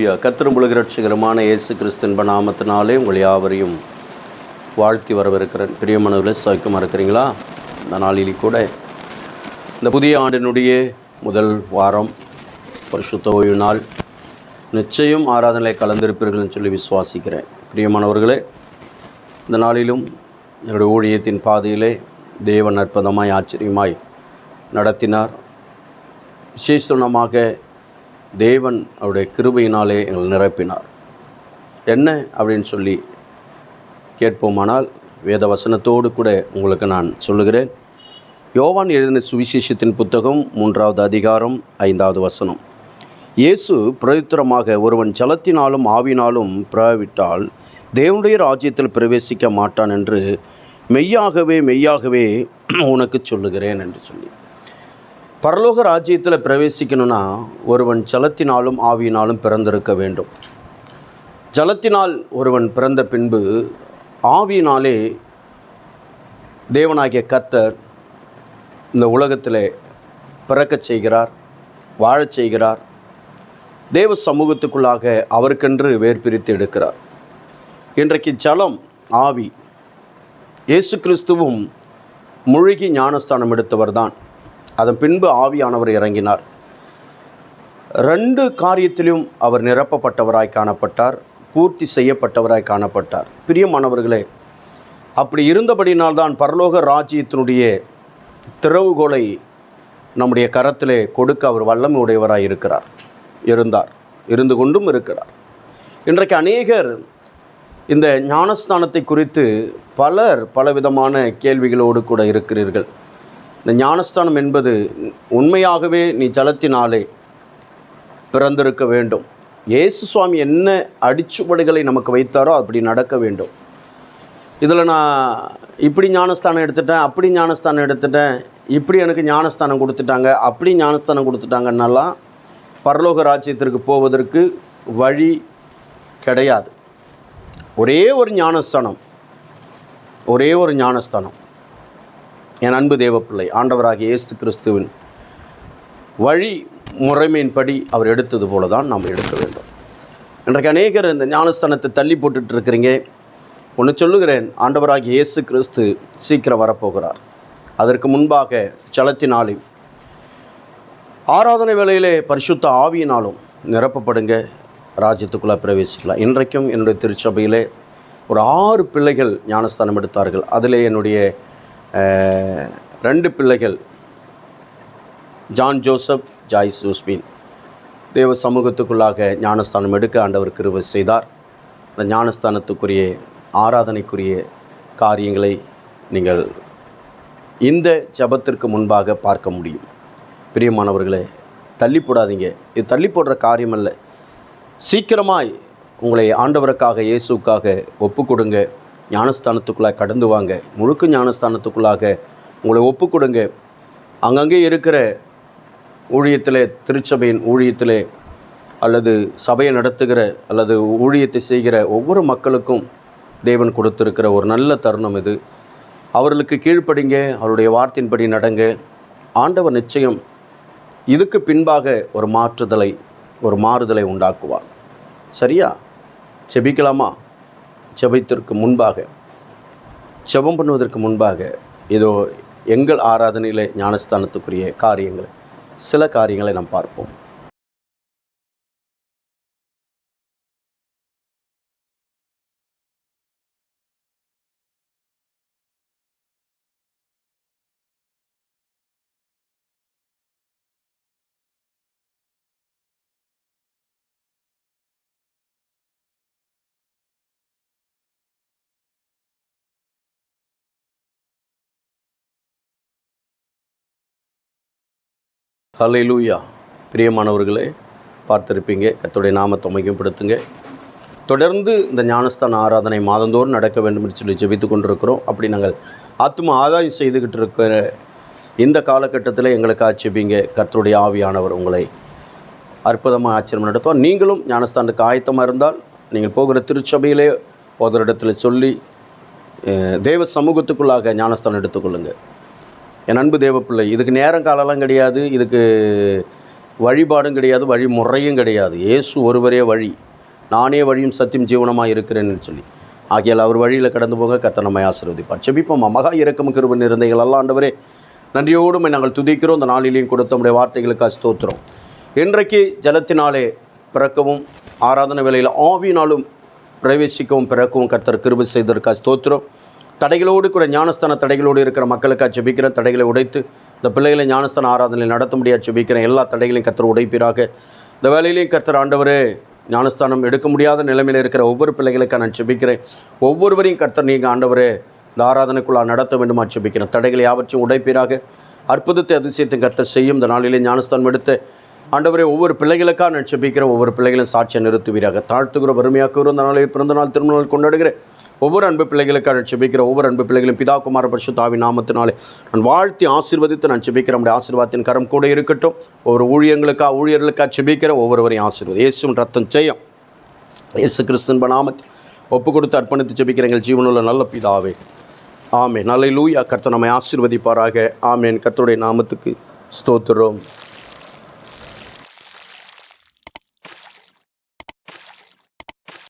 ஹalleluya கத்திரும் உலக இயேசு கிறிஸ்தன்ப நாமத்தினாலே உங்கள் யாவரையும் வாழ்த்தி வரவிருக்கிறேன் பிரியமானவர்களே சௌக்கியமாக இருக்கிறீங்களா? இந்த நாளில் கூட இந்த புதிய ஆண்டினுடைய முதல் வாரம் பரிசுத்த ஓய்வு நாள். நிச்சயம் ஆராதனை கலந்திருப்பீர்கள்னு சொல்லி விசுவாசிக்கிறேன். பிரியமானவர்களே இந்த நாளிலும் என்னுடைய ஊழியத்தின் பாதையிலே தேவன் அற்புதமாய் ஆச்சரியமாய் நடத்தினார். விசேஷமாக தேவன் அவருடைய கிருபையினாலே எங்களை நிரப்பினார். என்ன அப்படின்னு சொல்லி கேட்போமானால் வேத வசனத்தோடு கூட உங்களுக்கு நான் சொல்லுகிறேன். யோவான் எழுதின சுவிசேஷத்தின் புத்தகம் மூன்றாவது அதிகாரம் ஐந்தாவது வசனம். இயேசு பிரயுத்தரமாக ஒருவன் ஜலத்தினாலும் ஆவினாலும் பிறவிட்டால் தேவனுடைய ராஜ்யத்தில் பிரவேசிக்க மாட்டான் என்று மெய்யாகவே மெய்யாகவே உனக்கு சொல்லுகிறேன் என்று சொல்லி. பரலோக ராஜ்யத்தில் பிரவேசிக்கணும்னா ஒருவன் ஜலத்தினாலும் ஆவியினாலும் பிறந்திருக்க வேண்டும். ஜலத்தினால் ஒருவன் பிறந்த பின்பு ஆவியினாலே தேவனாகிய கத்தர் இந்த உலகத்தில் பிறக்கச் செய்கிறார் வாழச் செய்கிறார். தேவ சமூகத்துக்குள்ளாக அவருக்கென்று வேர் பிரித்து எடுக்கிறார். இன்றைக்கு ஜலம் ஆவி இயேசு கிறிஸ்துவும் முழுகி ஞானஸ்தானம் எடுத்தவர்தான். அதன் பின்பு ஆவியானவர் இறங்கினார். ரெண்டு காரியத்திலும் அவர் நிரப்பப்பட்டவராய் காணப்பட்டார் பூர்த்தி செய்யப்பட்டவராய் காணப்பட்டார். பிரியமானவர்களே அப்படி இருந்தபடினால்தான் பரலோக ராஜ்யத்தினுடைய திறவுகோலை நம்முடைய கரத்திலே கொடுக்க அவர் வல்லமை உடையவராக இருக்கிறார் இருந்தார் இருந்து கொண்டும் இருக்கிறார். இன்றைக்கு அநேகர் இந்த ஞானஸ்தானத்தை குறித்து பலர் பலவிதமான கேள்விகளோடு கூட இருக்கிறீர்கள். இந்த ஞானஸ்தானம் என்பது உண்மையாகவே நீ ஜலத்தினாலே பிறந்திருக்க வேண்டும். இயேசு சுவாமி என்ன அடிச்சுவடுகளை நமக்கு வைத்தாரோ அப்படி நடக்க வேண்டும். இதில் நான் இப்படி ஞானஸ்தானம் எடுத்துட்டேன் அப்படி ஞானஸ்தானம் எடுத்துட்டேன் இப்படி எனக்கு ஞானஸ்தானம் கொடுத்துட்டாங்க அப்படி ஞானஸ்தானம் கொடுத்துட்டாங்கன்னெல்லாம் பரலோக ராஜ்யத்திற்கு போவதற்கு வழி கிடையாது. ஒரே ஒரு ஞானஸ்தானம் ஒரே ஒரு ஞானஸ்தானம். என் அன்பு தேவப்பிள்ளை ஆண்டவராகிய இயேசு கிறிஸ்துவின் வழி முறைமையின்படி அவர் எடுத்தது போல தான் நாம் எடுக்க வேண்டும். இன்றைக்கு அநேகர் இந்த ஞானஸ்தானத்தை தள்ளி போட்டுட்டு இருக்கிறீங்க ஒன்று சொல்லுகிறேன் ஆண்டவராகிய இயேசு கிறிஸ்து சீக்கிரம் வரப்போகிறார். அதற்கு முன்பாக ஜலத்தினாலே ஆராதனை வேலையிலே பரிசுத்த ஆவியினாலும் நிரப்பப்படுங்க. ராஜ்யத்துக்குள்ளே பிரவேசிக்கலாம். இன்றைக்கும் என்னுடைய திருச்சபையிலே ஒரு ஆறு பிள்ளைகள் ஞானஸ்தானம் எடுத்தார்கள். அதிலே என்னுடைய ரெண்டு பிள்ளைகள். John Joseph Joyce Josephine. தேவ சமூகத்துக்குள்ளாக ஞானஸ்தானம் எடுக்க ஆண்டவர் கிருவை செய்தார். அந்த ஞானஸ்தானத்துக்குரிய ஆராதனைக்குரிய காரியங்களை நீங்கள் இந்த ஜபத்திற்கு முன்பாக பார்க்க முடியும். பிரியமானவர்களே தள்ளி போடாதீங்க இது தள்ளி போடுற காரியம் அல்ல சீக்கிரமாய் உங்களை ஆண்டவருக்காக இயேசுக்காக ஒப்பு கொடுங்க ஞானஸ்தானத்துக்குள்ளாக கடந்து வாங்க. முழுக்க ஞானஸ்தானத்துக்குள்ளாக உங்களை ஒப்பு கொடுங்க அங்கங்கே இருக்கிற ஊழியத்தில் திருச்சபையின் ஊழியத்தில் அல்லது சபையை நடத்துகிற அல்லது ஊழியத்தை செய்கிற ஒவ்வொரு மக்களுக்கும் தேவன் கொடுத்துருக்கிற ஒரு நல்ல தருணம் இது. அவர்களுக்கு கீழ்ப்படிங்க அவருடைய வார்த்தையின்படி நடங்க. ஆண்டவர் நிச்சயம் இதுக்கு பின்பாக ஒரு மாற்றுதலை ஒரு மாறுதலை உண்டாக்குவார். சரியா? செபிக்கலாமா? செபித்திற்கு முன்பாக செபம் பண்ணுவதற்கு முன்பாக ஏதோ எங்கள் ஆராதனையில் ஞானஸ்தானத்துக்குரிய காரியங்கள் சில காரியங்களை நாம் பார்ப்போம். ஹalleluya. பிரியமானவர்களே பார்த்துருப்பீங்க. கத்துடைய நாமத்தை மையப்படுத்துங்க தொடர்ந்து இந்த ஞானஸ்தான ஆராதனை மாதந்தோறும் நடக்க வேண்டும் என்று சொல்லி ஜெபித்து கொண்டிருக்கிறோம். அப்படி நாங்கள் ஆத்ம ஆதாயம் செய்துக்கிட்டு இருக்கிற இந்த காலகட்டத்தில் எங்களுக்கு ஆட்சேபிங்க. கர்த்தருடைய ஆவியானவர் உங்களை அற்புதமாக ஆச்சரியம் நடத்துவார். நீங்களும் ஞானஸ்தானுக்கு ஆயத்தமாக இருந்தால் நீங்கள் போகிற திருச்சபையிலே போதரிடத்தில் சொல்லி தேவ சமூகத்துக்குள்ளாக ஞானஸ்தானம் எடுத்துக்கொள்ளுங்கள் என் அன்பு தேவப்பிள்ளை இதுக்கு நேரம் காலம்லாம் கிடையாது இதுக்கு வழிபாடும் கிடையாது வழிமுறையும் கிடையாது. இயேசு ஒருவரே வழி. நானே வழியும் சத்தியம் ஜீவனமாக இருக்கிறேன்னு சொல்லி. ஆகியால் அவர் வழியில் கடந்து போக கத்த ஆசிரியர் ஆசீர்வதிப்பார். செபிப்போம். மகா இறக்கம் கிருப நிறைந்தைகள் அல்ல ஆண்டவரே நன்றியோடு நாங்கள் துதிக்கிறோம். இந்த நாளிலையும் கொடுத்த நம்முடைய வார்த்தைகளுக்கு ஸ்தோத்திரம். இன்றைக்கு ஜலத்தினாலே பிறக்கவும் ஆராதனை வேலையில் ஆவினாலும் பிரவேசிக்கவும் பிறக்கவும் கர்த்தர் கிருபி செய்ததற்காக ஸ்தோத்திரம். தடைகளோடு கூட ஞானஸ்தான தடைகளோடு இருக்கிற மக்களுக்காக செபிக்கிற தடைகளை உடைத்து இந்த பிள்ளைகளை ஞானஸ்தான ஆராதனையில் நடத்த முடியாது செபிக்கிற எல்லா தடைகளையும் கத்தர் உடைப்பீராக. இந்த வேலையிலையும் கத்தர் ஆண்டவரே ஞானஸ்தானம் எடுக்க முடியாத நிலைமையில் இருக்கிற ஒவ்வொரு பிள்ளைகளுக்காக நான் செபிக்கிறேன் ஒவ்வொருவரையும் கர்த்தர் நீங்கள் ஆண்டவரே இந்த ஆராதனைக்குள்ளா நடத்த வேண்டுமா செபிக்கிறேன் தடைகளை யாவற்றையும் உடைப்பீராக. அற்புதத்தை அதிசயத்தை கர்த்தர் செய்யும் இந்த நாளிலே ஞானஸ்தானம் எடுத்து ஆண்டவரை ஒவ்வொரு பிள்ளைகளுக்காக நான் ஜெபிக்கிறேன் ஒவ்வொரு பிள்ளைகளும் சாட்சியை நிறுத்துவீராக. தாழ்த்துகிற வறுமையாக்குகிற இந்த நாளில் பிறந்த நாள் திருமண கொண்டாடுகிறேன். கொண்டாடுகிற ஒவ்வொரு அன்பு பிள்ளைகளுக்காக நான் ஒவ்வொரு அன்பு பிள்ளைகளும் பிதா குமார பரிசு தாவி நாமத்தினாலே நான் வாழ்த்தி ஆசீர்வதித்து நான் செபிக்கிற நம்முடைய ஆசீர்வாதத்தின் கரம் கூட இருக்கட்டும். ஒவ்வொரு ஊழியங்களுக்காக ஊழியர்களுக்காக செபிக்கிற ஒவ்வொருவரையும் ஆசீர்வாதம் இயேசுவின் ரத்தம் செய்யும் இயேசு கிறிஸ்தன் நாமத்தில் ஒப்பு கொடுத்து அர்ப்பணித்து ஜெபிக்கிறங்கள் ஜீவனுள்ள நல்ல பிதாவே. ஆமே நல்ல லூயா கர்த்தர் நம்மை ஆசீர்வதிப்பாராக. ஆமேன். கர்த்தருடைய நாமத்துக்கு ஸ்தோத்திரம்.